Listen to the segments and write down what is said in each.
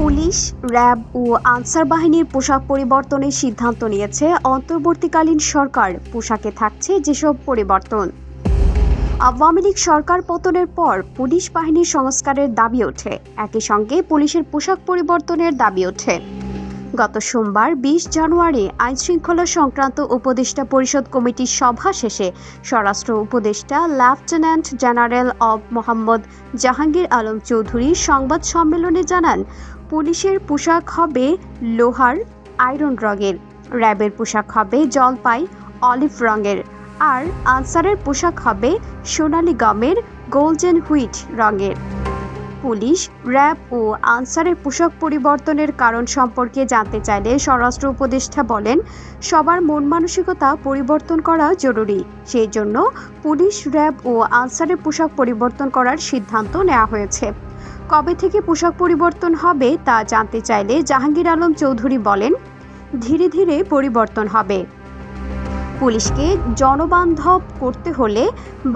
Police, RAB ও answer বাহিনীর পোশাক পরিবর্তনের সিদ্ধান্ত নিয়েছে। অন্তর্বর্তীকালীন সরকার পোশাকে থাকছে যেসব পরিবর্তন। আওয়ামী লীগ সরকার পতনের পর পুলিশ বাহিনীর সংস্কারের দাবি ওঠে। একই সঙ্গে পুলিশের পোশাক পরিবর্তনের দাবি ওঠে। গত সোমবার বিশ জানুয়ারি আইনশৃঙ্খলা সংক্রান্ত উপদেষ্টা পরিষদ কমিটির সভা শেষে স্বরাষ্ট্র উপদেষ্টা লেফটেন্যান্ট জেনারেল অব মোহাম্মদ জাহাঙ্গীর আলম চৌধুরী সংবাদ সম্মেলনে জানান, পুলিশের পোশাক হবে লোহার, আয়রন রঙের। র্যাবের পোশাক হবে জলপাই, অলিভ রঙের। আর আনসারের পোশাক হবে সোনালি গমের, গোল্ডেন হুইট রঙের। পুলিশ, র্যাব ও আনসারের পোশাক পরিবর্তনের কারণ সম্পর্কে জানতে চাইলে স্বরাষ্ট্র উপদেষ্টা বলেন, সবার মন মানসিকতা পরিবর্তন করা জরুরি। সেই জন্য পুলিশ, র্যাব ও আনসারের পোশাক পরিবর্তন করার সিদ্ধান্ত নেওয়া হয়েছে। কবে থেকে পোশাক পরিবর্তন হবে তা জানতে চাইলে জাহাঙ্গীর আলম চৌধুরী বলেন, ধীরে ধীরে পরিবর্তন হবে। পুলিশকে জনবান্ধব করতে হলে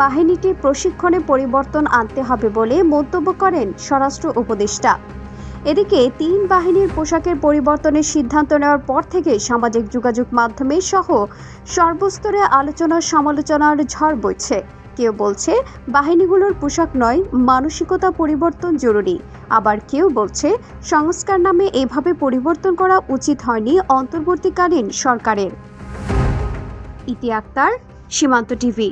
বাহিনীটির প্রশিক্ষণে পরিবর্তন আনতে হবে বলে মন্তব্য করেন স্বরাষ্ট্র উপদেষ্টা। এদিকে তিন বাহিনীর পোশাকের পরিবর্তনের সিদ্ধান্ত নেওয়ার পর থেকে সামাজিক যোগাযোগ মাধ্যমে সহ সর্বস্তরে আলোচনা সমালোচনার ঝড় বইছে। কেউ বলছে, বাহিনীগুলোর পোশাক নয়, মানসিকতা পরিবর্তন জরুরি। আবার কেউ বলছে, সংস্কার নামে এভাবে পরিবর্তন করা উচিত হয়নি অন্তর্বর্তীকালীন সরকারের। ইতি আক্তার সীমান্ত টিভি।